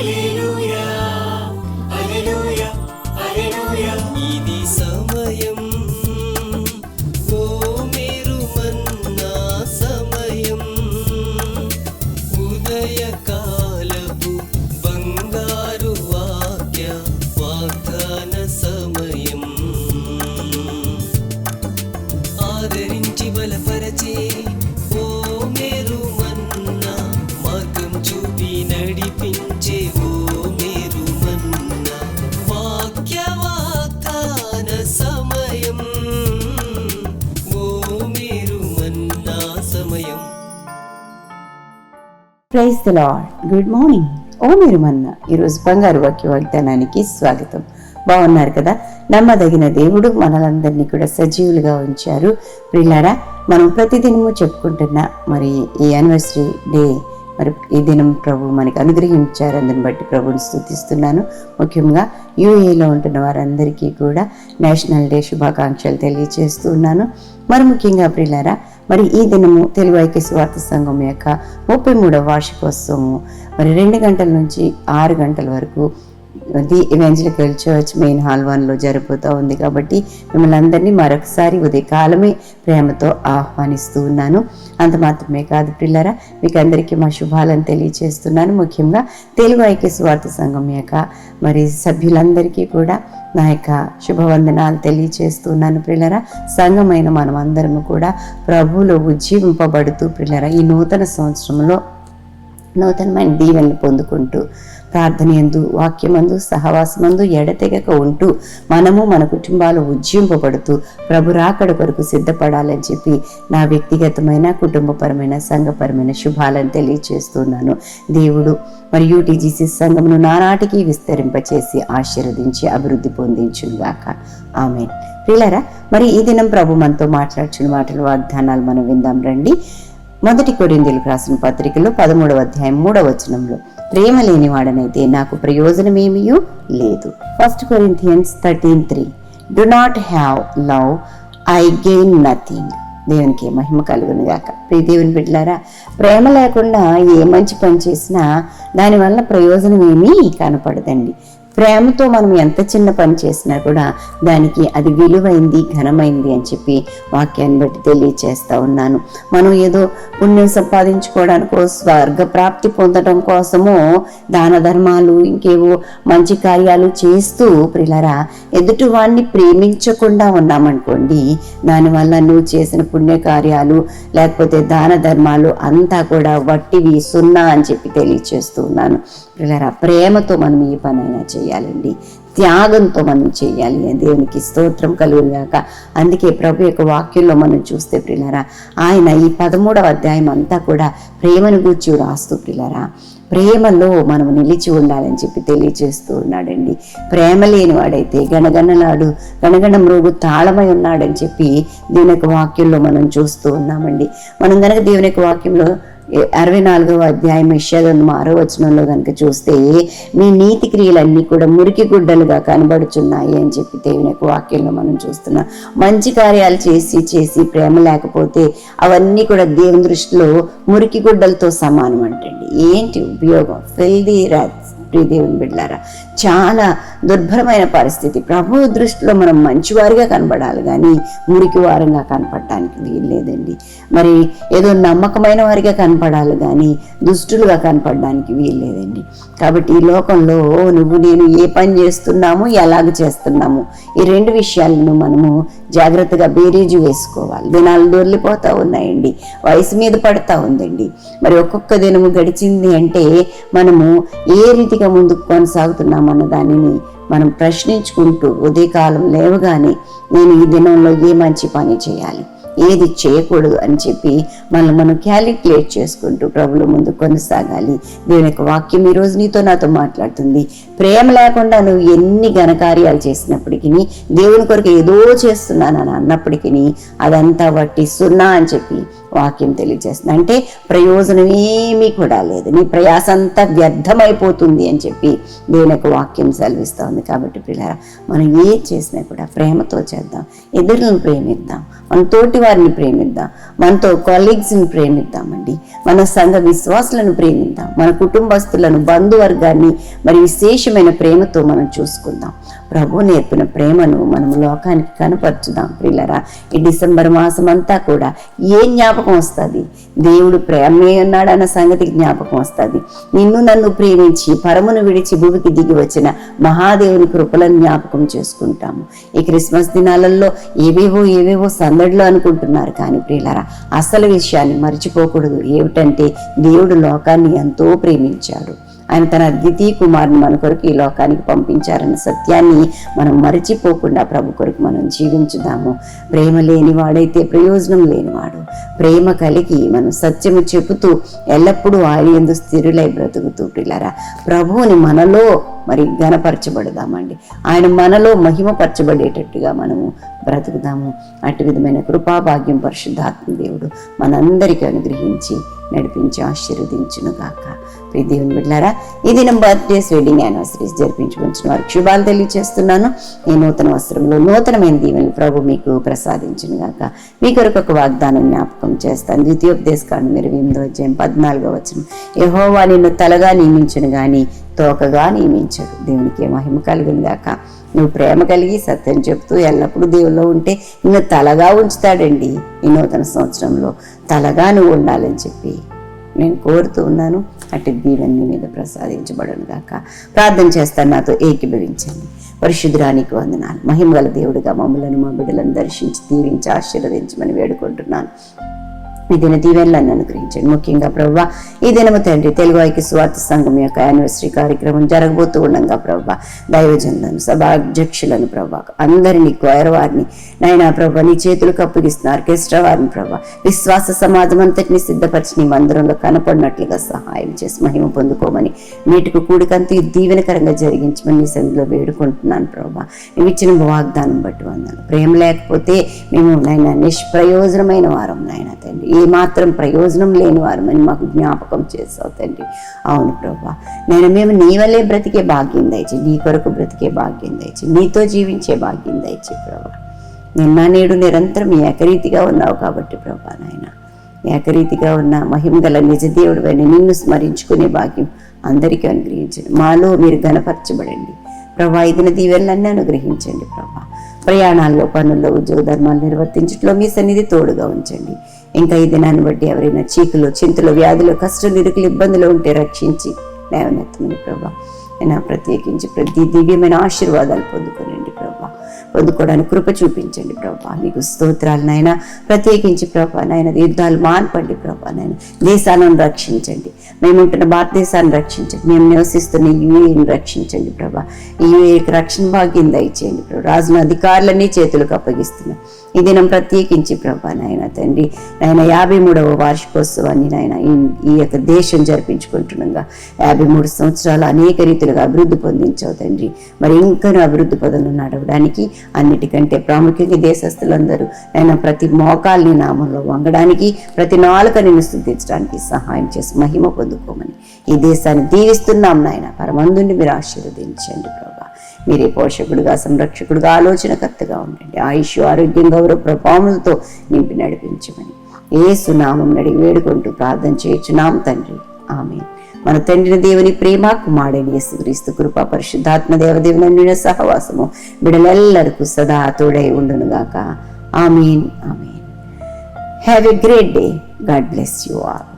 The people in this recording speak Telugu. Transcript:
一路。praise the lord good morning. ఓ మీరు మన్న ఈరోజు బంగారు వాక్య వాగ్దానానికి స్వాగతం. బాగున్నారు కదా? నమ్మదగిన దేవుడు మనలందరినీ కూడా సజీవులుగా ఉంచారు. ప్రిలారా మనం ప్రతిదినము చెప్పుకుంటున్న మరి ఈ యానివర్సరీ డే మరి ఈ దినం ప్రభు మనకి అనుగ్రహించారు. అందుని బట్టి ప్రభుని స్థుతిస్తున్నాను ముఖ్యంగా యూఏలో ఉంటున్న వారందరికీ కూడా నేషనల్ డే శుభాకాంక్షలు తెలియజేస్తున్నాను మరి ముఖ్యంగా ప్రిలారా మరి ఈ దినము తెలుగు ఐక్య స్వార్థ సంఘం యొక్క ముప్పై మూడవ వార్షికోత్సవము. మరి రెండు గంటల నుంచి ఆరు గంటల వరకు the evangelical church main hall వన్లో జరిపోతూ ఉంది కాబట్టి మిమ్మల్ని అందరినీ మరొకసారి ఉదయకాలమే ప్రేమతో ఆహ్వానిస్తూ ఉన్నాను. అంత మాత్రమే కాదు పిల్లరా మీకు అందరికీ మా శుభాలను తెలియజేస్తున్నాను ముఖ్యంగా తెలుగు ఐక్య స్వార్థ సంఘం యొక్క మరి సభ్యులందరికీ కూడా నా యొక్క శుభవందనాలు తెలియచేస్తున్నాను ప్రిల్లరా సంఘమైన మనం అందరము కూడా ప్రభువులో ఉజ్జీవింపబడుతూ ప్రిల్లరా ఈ నూతన సంవత్సరంలో నూతనమైన దీవెనలు పొందుకుంటూ ప్రార్థనయందు వాక్యమందు సహవాసమందు ఎడతెగక ఉంటూ మనము మన కుటుంబాలు ఉజ్జింపబడుతూ ప్రభు రాకడ కొరకు సిద్ధపడాలని చెప్పి నా వ్యక్తిగతమైన కుటుంబపరమైన సంఘపరమైన శుభాలను తెలియచేస్తున్నాను. దేవుడు మరి యూటీజీసీ సంఘమును నానాటికి విస్తరింపచేసి ఆశీర్వదించి అభివృద్ధి పొందించుగాక ఆమె పిల్లరా మరి ఈ దినం ప్రభు మనతో మాట్లాడుచున్న మాటలు వాగ్దానాలు మనం విందాం రండి. మొదటి కొరిందీలకు రాసిన పత్రికలో పదమూడవ అధ్యాయం మూడవ వచనంలో ప్రేమ లేనివాడనైతే నాకు ప్రయోజనమేమీ లేదు. First Corinthians thirteen three do not have love I gain nothing దేవునికి మహిమ కలుగును గాక. దేవుని బిడ్డలారా ప్రేమ లేకుండా ఏ మంచి పని చేసినా దానివల్ల ప్రయోజనం ఏమీ కనపడదండి. ప్రేమతో మనం ఎంత చిన్న పని చేసినా కూడా దానికి అది విలువైంది ఘనమైంది అని చెప్పి వాక్యాన్ని బట్టి తెలియచేస్తూ ఉన్నాను. మనం ఏదో పుణ్యం సంపాదించుకోవడానికో స్వర్గ ప్రాప్తి పొందడం కోసమో దాన ధర్మాలు ఇంకేవో మంచి కార్యాలు చేస్తూ ప్రిలరా ఎదుటివాడిని ప్రేమించకుండా ఉన్నామనుకోండి దానివల్ల నువ్వు చేసిన పుణ్యకార్యాలు లేకపోతే దాన ధర్మాలు అంతా కూడా వట్టివి సున్నా అని చెప్పి తెలియచేస్తూ ఉన్నాను. ప్రిలరా ప్రేమతో మనం ఏ పనైనా చేయాలండి. త్యాగంతో మనం చేయాలి. దేవునికి స్తోత్రం కలుగుగాక అందుకే ప్రభు యొక్క వాక్యంలో మనం చూస్తే ప్రిలరా ఆయన ఈ పదమూడవ అధ్యాయం అంతా కూడా ప్రేమను గూర్చి రాస్తూ ప్రిలరా ప్రేమలో మనం నిలిచి ఉండాలని చెప్పి తెలియజేస్తూ ఉన్నాడండి. ప్రేమ లేని వాడైతే గణగణలాడు గణగణ మృగు తాళమై ఉన్నాడని చెప్పి దేవుని యొక్క వాక్యంలో మనం చూస్తూ ఉన్నామండి. మనం గనక దేవుని యొక్క వాక్యంలో అరవై నాలుగవ అధ్యాయం యశాగంధం ఆరో వచనంలో కనుక చూస్తే మీ నీతి క్రియలన్నీ కూడా మురికి గుడ్డలుగా కనబడుచున్నాయి అని చెప్పి దేవుని యొక్క వాక్యంలో మనం చూస్తున్నాం. మంచి కార్యాలు చేసి చేసి ప్రేమ లేకపోతే అవన్నీ కూడా దేవుని దృష్టిలో మురికి గుడ్డలతో సమానం అంటండి. ఏంటి ఉపయోగం? ఫెల్దీ రాజ్ ప్రియ దేవుని బిడ్డారా చాలా దుర్భరమైన పరిస్థితి. ప్రభు దృష్టిలో మనం మంచివారిగా కనబడాలి కానీ మురికి వారంగా కనపడటానికి వీల్లేదండి మరి ఏదో నమ్మకమైన వారిగా కనపడాలి కానీ దుష్టులుగా కనపడడానికి వీల్లేదండి కాబట్టి ఈ లోకంలో నువ్వు నేను ఏ పని చేస్తున్నాము ఎలాగ చేస్తున్నాము ఈ రెండు విషయాలను మనము జాగ్రత్తగా బేరీజు వేసుకోవాలి. దినాలు దొర్లిపోతూ ఉన్నాయండి. వయసు మీద పడతా ఉందండి. మరి ఒక్కొక్క దినము గడిచింది అంటే మనము ఏ రీతిగా ముందుకు చేస్తున్నామన్న దానిని మనం ప్రశ్నించుకుంటూ ఉదయకాలం లేవగానే నేను ఈ దినంలో ఏ మంచి పని చేయాలి? ఏది చేయకూడదు అని చెప్పి మనం మనం క్యాలిక్యులేట్ చేసుకుంటూ ప్రభుల ముందు కొనసాగాలి. దేవుని యొక్క వాక్యం ఈరోజు నీతో నాతో మాట్లాడుతుంది. ప్రేమ లేకుండా నువ్వు ఎన్ని ఘనకార్యాలు చేసినప్పటికీ దేవుని కొరకు ఏదో చేస్తున్నానని అన్నప్పటికీ అదంతా వట్టి సున్నా అని చెప్పి వాక్యం తెలియజేస్తుంది. అంటే ప్రయోజనం ఏమీ కూడా లేదు. నీ ప్రయాస అంతా వ్యర్థమైపోతుంది అని చెప్పి దేనికి వాక్యం సెలవిస్తోంది కాబట్టి పిల్లరా మనం ఏం చేసినా కూడా ప్రేమతో చేద్దాం. ఎదురులను ప్రేమిద్దాం. మన తోటి వారిని ప్రేమిద్దాం. మనతో కొలీగ్స్ని ప్రేమిద్దామండి. మన సంఘ విశ్వాసులను ప్రేమిద్దాం. మన కుటుంబస్తులను బంధువర్గాన్ని మరి విశేషమైన ప్రేమతో మనం చూసుకుందాం. ప్రభు నేర్పిన ప్రేమను మనం లోకానికి కనపరచుదాం ప్రిల్లరా ఈ డిసెంబర్ మాసం అంతా కూడా ఏ జ్ఞాపకం వస్తుంది? దేవుడు ప్రేమే ఉన్నాడన్న సంగతి జ్ఞాపకం వస్తుంది. నిన్ను నన్ను ప్రేమించి పరమును విడిచి భూమికి దిగి వచ్చిన మహాదేవుని కృపలను జ్ఞాపకం చేసుకుంటాము. ఈ క్రిస్మస్ దినాలలో ఏవేవో ఏవేవో సందడిలో అనుకుంటున్నారు కానీ ప్రియులరా అసలు విషయాన్ని మర్చిపోకూడదు. ఏమిటంటే దేవుడు లోకాన్ని ఎంతో ప్రేమించాడు. ఆయన తన ద్వితీయ కుమారుని మన కొరకు ఈ లోకానికి పంపించారన్న సత్యాన్ని మనం మరచిపోకుండా ప్రభు కొరకు మనం జీవించుదాము. ప్రేమ లేనివాడైతే ప్రయోజనం లేనివాడు. ప్రేమ కలిగి మనం సత్యము చెబుతూ ఎల్లప్పుడూ ఆయన ఎందు స్థిరులై బ్రతుకుతూ పిల్లరా ప్రభువుని మనలో మరి ఘనపరచబడదామండి. ఆయన మనలో మహిమపరచబడేటట్టుగా మనము బ్రతుకుదాము. అటు విధమైన కృపాభాగ్యం పరిశుద్ధాత్మ దేవుడు మనందరికీ అనుగ్రహించి నడిపించి ఆశీర్వదించును గాక ప్రియ దేవుని బిడ్డారా ఈ దినం బర్త్డేస్ వెడ్డింగ్ యానివర్సరీస్ జరిపించుకుంటున్న వారికి శుభాలు తెలియజేస్తున్నాను ఈ నూతన వస్త్రంలో నూతనమైన దీవెని ప్రభు మీకు ప్రసాదించిన గాక. మీ కొరకు ఒక వాగ్దానం జ్ఞాపకం చేస్తాను. ద్వితీయోపదేశ కాండ మీరు ఎనిమిదో అధ్యాయం పద్నాలుగో వచ్చిన యహోవా నిన్ను తలగా నియమించను కానీ తోకగా నియమించాడు. దేవునికి మహిమ కలుగును గాక. నువ్వు ప్రేమ కలిగి సత్యం చెప్తూ ఎల్లప్పుడూ దేవుల్లో ఉంటే నిన్ను తలగా ఉంచుతాడండి. ఈ నూతన సంవత్సరంలో తలగా నువ్వు ఉండాలని చెప్పి నేను కోరుతూ ఉన్నాను అటు దీవెన్ని మీద ప్రసాదించబడను గాక. ప్రార్థన చేస్తాను నాతో ఏకీభవించండి. పరిశుద్ధరానికి వందనాలు. మహిమగల దేవుడిగా మమ్మలను మా బిడ్డలను దర్శించి దీవించి ఆశీర్వదించమని వేడుకుంటున్నాను. ఈ దిన దీవెనలను అనుగ్రహించండి. ముఖ్యంగా ప్రభావ ఈ దినము తండ్రి తెలుగు ఐక్య స్వార్థ సంఘం యొక్క యానివర్సరీ కార్యక్రమం జరగబోతూ ఉండగా ప్రభావ దైవజనులను సభాధ్యక్షులను ప్రభా అందరినీ కోయర వారిని నాయన ప్రభా నీ చేతులకు అప్పగిస్తున్న ఆర్కెస్ట్రా వారిని ప్రభా విశ్వాస సమాజం అంతటిని సిద్ధపరిచి నీ మందిరంలో కనపడినట్లుగా సహాయం చేసి మహిమ పొందుకోమని నీటికి కూడికంతా ఈ దీవెనకరంగా జరిగించమని నీ సన్నిధిలో వేడుకుంటున్నాను ప్రభా నువ్వు ఇచ్చిన వాగ్దానం బట్టి వందాను ప్రేమ లేకపోతే మేము నాయన నిష్ప్రయోజనమైన వారం నాయన తండ్రి. ఏ మాత్రం ప్రయోజనం లేని వారమని మాకు జ్ఞాపకం చేసావు తండ్రి. అవును ప్రభా. నేను మేము నీ వల్లే బ్రతికే భాగ్యం దయచి నీ కొరకు బ్రతికే భాగ్యం దయచి నీతో జీవించే భాగ్యం దయచి ప్రభా. నిన్న నేడు నిరంతరం ఏకరీతిగా ఉన్నావు కాబట్టి ప్రభా నాయన. ఏకరీతిగా ఉన్న మహిమగల నిజదేవుడు అని నిన్ను స్మరించుకునే భాగ్యం అందరికీ అనుగ్రహించండి. మాలో మీరు గణపరచబడండి ప్రభా ఇదిన దీవెనలన్నీ అనుగ్రహించండి ప్రభా. ప్రయాణాల్లో పనుల్లో ఉద్యోగ ధర్మాలు నిర్వర్తించట్లో మీ సన్నిధి తోడుగా ఉంచండి. ఇంకా ఈ దినాన్ని బట్టి ఎవరైనా చీకులు చింతలు వ్యాధులు కష్టం నిరుకులు ఇబ్బందులు ఉంటే రక్షించి లేవనెత్తమని ప్రభా. అయినా ప్రత్యేకించి ప్రతి దివ్యమైన ఆశీర్వాదాలు పొందుకోనండి ప్రభా. పొందుకోవడానికి కృప చూపించండి ప్రభా. నీకు స్తోత్రాలు నాయన. ప్రత్యేకించి ప్రభా నాయన యుద్ధాలు మాన్పండి ప్రభా నాయన. దేశాలను రక్షించండి. మేము ఉంటున్న భారతదేశాన్ని రక్షించండి. మేము నివసిస్తున్న యూఏని రక్షించండి ప్రభా. యూఏకి రక్షణ భాగ్యం దయచేయండి ప్రభు. రాజున అధికారులన్నీ చేతులకు అప్పగిస్తున్నాం. ఈ దినం ప్రత్యేకించి ప్రభా నాయన తండ్రి. నాయన యాభై మూడవ వార్షికోత్సవాన్ని నాయన ఈ- యొక్క దేశం జరిపించుకుంటుండగా యాభై మూడు సంవత్సరాలు అనేక రీతిలుగా అభివృద్ధి పొందించావు తండ్రి. మరి ఇంకా అభివృద్ధి పదంలో నడవడానికి అన్నిటికంటే ప్రాముఖ్యంగా దేశస్తులందరూ నేను ప్రతి మోకాల్ని నామంలో వంగడానికి ప్రతి నాలుక నిన్ను స్థుతించడానికి సహాయం చేసి మహిమ పొందుకోమని ఈ దేశాన్ని దీవిస్తున్నాం నాయన. పరమందుని మీరు ఆశీర్వదించండి ప్రభా. మీరే పోషకుడుగా సంరక్షకుడుగా ఆలోచనకర్తగా ఉండండి. ఆయుష్ ఆరోగ్యం గౌరవ ప్రభావములతో నింపి నడిపించమని ఏ సునామం నడిగి వేడుకుంటూ ప్రార్థన చేయించున్నాం తండ్రి. ఆమె మన తండ్రిని దేవుని ప్రేమ కుమారుడైన యేసుక్రీస్తు కృప పరిశుద్ధాత్మ దేవదేవుని సహవాసము బిడలెల్లరకు సదా తోడై ఉండునుగాక. Amen amen. Have a great day God bless you all